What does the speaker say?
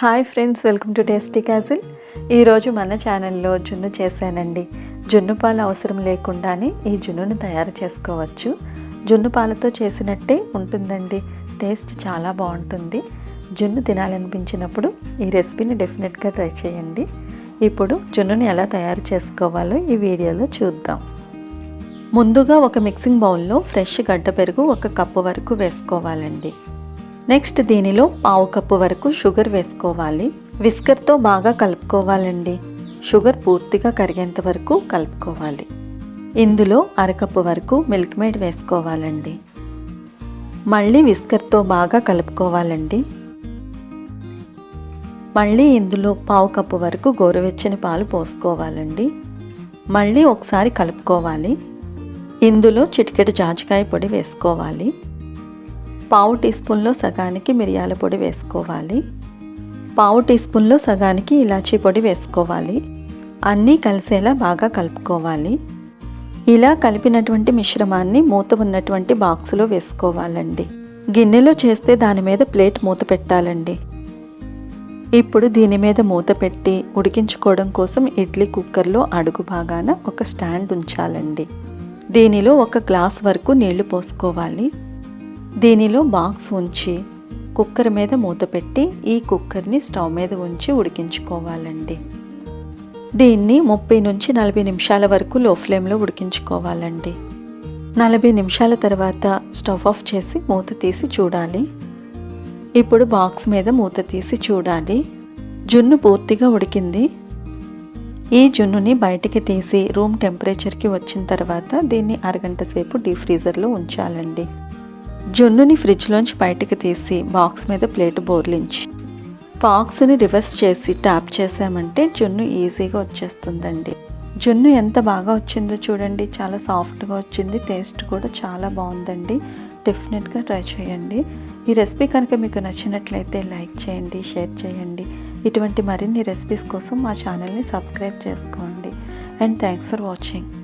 Hi friends welcome to tasty castle. ఈరోజు మన ఛానల్లో జున్ను చేశానండి. జున్ను పాలు అవసరం లేకుండానే ఈ జున్నును తయారు చేసుకోవచ్చు. జున్ను పాలతో చేసినట్టే ఉంటుందండి. టేస్ట్ చాలా బాగుంటుంది. జున్ను తినాలనిపించినప్పుడు ఈ రెసిపీని డెఫినెట్గా ట్రై చేయండి. ఇప్పుడు జున్నుని ఎలా తయారు చేసుకోవాలో ఈ వీడియోలో చూద్దాం. ముందుగా ఒక మిక్సింగ్ బౌల్లో ఫ్రెష్ గడ్డ పెరుగు ఒక కప్పు వరకు వేసుకోవాలండి. నెక్స్ట్ దీనిలో పావు కప్పు వరకు షుగర్ వేసుకోవాలి. విస్కర్తో బాగా కలుపుకోవాలండి. షుగర్ పూర్తిగా కరిగేంత వరకు కలుపుకోవాలి. ఇందులో అరకప్పు వరకు మిల్క్ మేడ్ వేసుకోవాలండి. మళ్ళీ విస్కర్తో బాగా కలుపుకోవాలండి. మళ్ళీ ఇందులో పావు కప్పు వరకు గోరువెచ్చని పాలు పోసుకోవాలండి. మళ్ళీ ఒకసారి కలుపుకోవాలి. ఇందులో చిటికెడు జాజికాయ పొడి వేసుకోవాలి. పావు టీ స్పూన్లో సగానికి మిరియాల పొడి వేసుకోవాలి. పావు టీ స్పూన్లో సగానికి ఇలాచీ పొడి వేసుకోవాలి. అన్నీ కలిసేలా బాగా కలుపుకోవాలి. ఇలా కలిపినటువంటి మిశ్రమాన్ని మూత ఉన్నటువంటి బాక్సులో వేసుకోవాలండి. గిన్నెలో చేస్తే దాని మీద ప్లేట్ మూత పెట్టాలండి. ఇప్పుడు దీని మీద మూత పెట్టి ఉడికించుకోవడం కోసం ఇడ్లీ కుక్కర్లో అడుగు భాగాన ఒక స్టాండ్ ఉంచాలండి. దీనిలో ఒక గ్లాస్ వరకు నీళ్ళు పోసుకోవాలి. దీనిలో బాక్స్ ఉంచి కుక్కర్ మీద మూత పెట్టి ఈ కుక్కర్ని స్టవ్ మీద ఉంచి ఉడికించుకోవాలండి. దీన్ని ముప్పై నుంచి నలభై నిమిషాల వరకు లో ఫ్లేమ్లో ఉడికించుకోవాలండి. నలభై నిమిషాల తర్వాత స్టవ్ ఆఫ్ చేసి మూత తీసి చూడాలి. ఇప్పుడు బాక్స్ మీద మూత తీసి చూడాలి. జున్ను పూర్తిగా ఉడికింది. ఈ జున్నుని బయటికి తీసి రూమ్ టెంపరేచర్కి వచ్చిన తర్వాత దీన్ని అరగంట సేపు డీప్ ఫ్రీజర్లో ఉంచాలండి. జున్నుని ఫ్రిడ్జ్లోంచి బయటకు తీసి బాక్స్ మీద ప్లేట్ బోర్లించి బాక్స్ని రివర్స్ చేసి ట్యాప్ చేసామంటే జున్ను ఈజీగా వచ్చేస్తుందండి. జున్ను ఎంత బాగా వచ్చిందో చూడండి. చాలా సాఫ్ట్గా వచ్చింది. టేస్ట్ కూడా చాలా బాగుందండి. డెఫినెట్గా ట్రై చేయండి. ఈ రెసిపీ కనుక మీకు నచ్చినట్లయితే లైక్ చేయండి షేర్ చేయండి. ఇటువంటి మరిన్ని రెసిపీస్ కోసం మా ఛానల్ని సబ్స్క్రైబ్ చేసుకోండి. And thanks for watching.